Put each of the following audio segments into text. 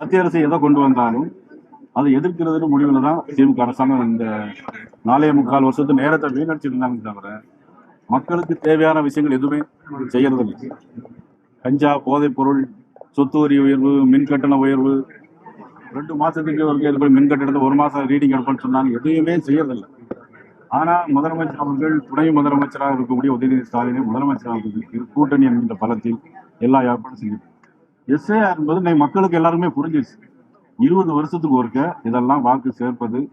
மத்திய அரசு எதை கொண்டு வந்தாலும் அதை எதிர்க்கிறதுன்னு முடிவில் தான் திமுக அரசாங்கம் இந்த நாலே முக்கால் வருஷத்து நேரத்தை வீணடிச்சிருந்தாங்க தவிர மக்களுக்கு தேவையான விஷயங்கள் எதுவுமே செய்யறதில்லை. கஞ்சா போதைப் பொருள் சொத்து வரி உயர்வு மின் கட்டண உயர்வு ரெண்டு மாதத்துக்கு ஒரு ஏற்படும் மின் கட்டணத்தை ஒரு மாதம் ரீடிங் எடுப்பேன்னு சொன்னாங்க எதுவுமே செய்யறதில்லை. ஆனால் முதலமைச்சர் அவர்கள் துணை முதலமைச்சராக இருக்கக்கூடிய உதயநிதி ஸ்டாலினை முதலமைச்சராக கூட்டணி என்கின்ற பலத்தில் எல்லா ஏற்பாடும் செய்யும் எஸ்ஏஆர் என்பது இன்னைக்கு மக்களுக்கு எல்லாருமே புரிஞ்சிருச்சு. இருபது வருஷத்துக்கு ஒருக்க இதெல்லாம் வாக்கு சேர்ப்பது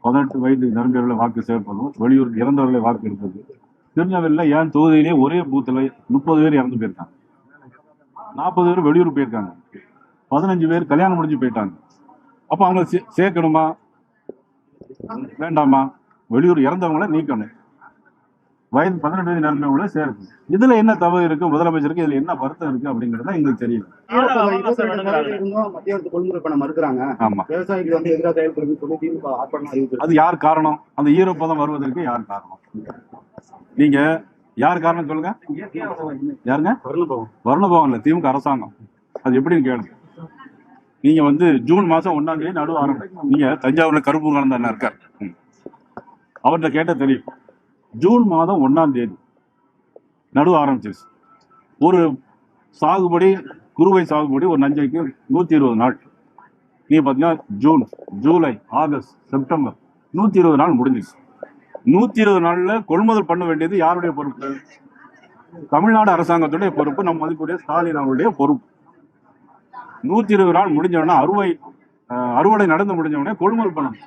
பதினெட்டு வயது நிரம்பியவர்களை வாக்கு சேர்ப்பதும் வெளியூர் இறந்தவர்களை வாக்கு எடுப்பது. திருநெல்வேலியில் ஏன் தொகுதியிலே ஒரே பூத்தில் முப்பது பேர் இறந்து போயிருக்காங்க. நாற்பது பேர் வெளியூர் போயிருக்காங்க. பதினஞ்சு பேர் கல்யாணம் முடிஞ்சு போயிட்டாங்க. அப்போ அவங்களை சே- சேர்க்கணுமா? வேண்டாமா? வெளியூர் இறந்தவங்கள நீக்கணும். வயது பதினெட்டு வயது நிரம்பியவங்கள சேர்க்கணும் இதுல என்ன தவறு இருக்கு? முதலமைச்சருக்கு இதுல என்ன வருத்தம் இருக்கு அப்படிங்கறது எங்களுக்கு தெரியல. மத்திய கொள்முதல் பண்ண மறுக்கிறாங்க. ஆமா. விவசாயிகள் வந்து எதிராக செயல்படுறது அது யார் காரணம்? அந்த ஈரப்பதம் வருவதற்கு யார் காரணம்? நீங்க யார் காரணம் சொல்லுங்க. யாருங்க? வருணபவன். இல்ல திமுக அரசாங்கம். அது எப்படின்னு கேளுங்க. நீங்க வந்து ஜூன் மாசம் ஒன்னாம் தேதி நடுவு ஆரம்பம். நீங்க தஞ்சாவூர்ல கருப்பு கலந்த இருக்கார். அவர்கிட்ட கேட்ட தெரியும். ஜூன் மாதம் ஒன்னாம் தேதி நடுவ ஆரம்பிச்சிருச்சு. ஒரு சாகுபடி குறுவை சாகுபடி ஒரு நஞ்சைக்கு நூற்றி இருபது நாள். நீ பார்த்தீங்கன்னா ஜூன் ஜூலை ஆகஸ்ட் செப்டம்பர் நூற்றி இருபது நாள் முடிஞ்சிருச்சு. நூற்றி இருபது நாளில் கொள்முதல் பண்ண வேண்டியது யாருடைய பொறுப்பு? தமிழ்நாடு அரசாங்கத்துடைய பொறுப்பு நம் மதிப்புடைய ஸ்டாலின் அவருடைய பொறுப்பு. நூற்றி இருபது நாள் முடிஞ்சோடனே அறுவை அறுவடை நடந்து முடிஞ்ச உடனே கொள்முதல் பண்ணணும்.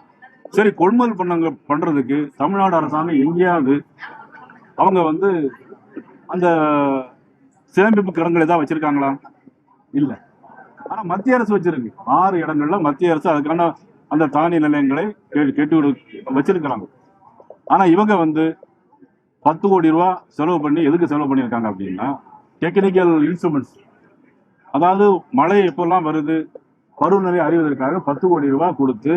சரி கொள்முதல் பண்ணங்க பண்றதுக்கு தமிழ்நாடு அரசாங்கம் எங்கேயாவது அவங்க வந்து அந்த சேமிப்பு கிடங்கள் ஏதாவது வச்சிருக்காங்களா? இல்ல. ஆனா மத்திய அரசு வச்சிருக்கு. ஆறு இடங்கள்ல மத்திய அரசு அதுக்கான அந்த தானிய நிலையங்களை கெட்டு கேட்டு வச்சிருக்கிறாங்க. ஆனா இவங்க வந்து பத்து கோடி ரூபா செலவு பண்ணி எதுக்கு செலவு பண்ணியிருக்காங்க அப்படின்னா டெக்னிக்கல் இன்ஸ்ட்ருமெண்ட்ஸ் அதாவது மழை எப்பெல்லாம் வருது பருவநிலை அறிவதற்காக பத்து கோடி ரூபா கொடுத்து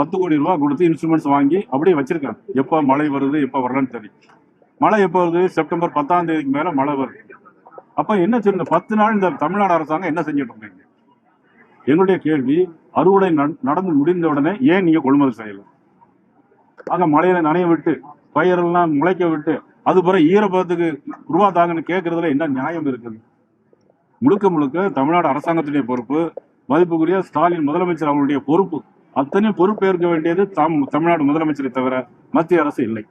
பத்து கோடி ரூபா கொடுத்து இன்ஸ்ட்ருமெண்ட்ஸ் வாங்கி அப்படியே வச்சிருக்காங்க. எப்போ மழை வருது எப்போ வரலன்னு தெரியும் மழை எப்போ வருது? செப்டம்பர் பத்தாம் தேதிக்கு மேல மழை வருது. அப்ப என்ன செய்யணும்? பத்து நாள் இந்த தமிழ்நாடு அரசாங்கம் என்ன செஞ்சுட்டு இருக்கீங்க எங்களுடைய கேள்வி அறுவடை நடந்து முடிந்த உடனே ஏன் நீங்க கொள்முதல் செய்யலாம் ஆக மழையில நனைய விட்டு பயிரெல்லாம் முளைக்க விட்டு அது பிறகு ஈரப்பதத்துக்கு ரூபா தாங்கன்னு கேட்கறதுல என்ன நியாயம் இருக்குது? முழுக்க முழுக்க தமிழ்நாடு அரசாங்கத்துடைய பொறுப்பு மதிப்புக்குரிய ஸ்டாலின் முதலமைச்சர் அவங்களுடைய பொறுப்பு. அத்தனை பொறுப்பேற்க வேண்டியது தாம் தமிழ்நாடு முதலமைச்சரை தவிர மத்திய அரசு இல்லை.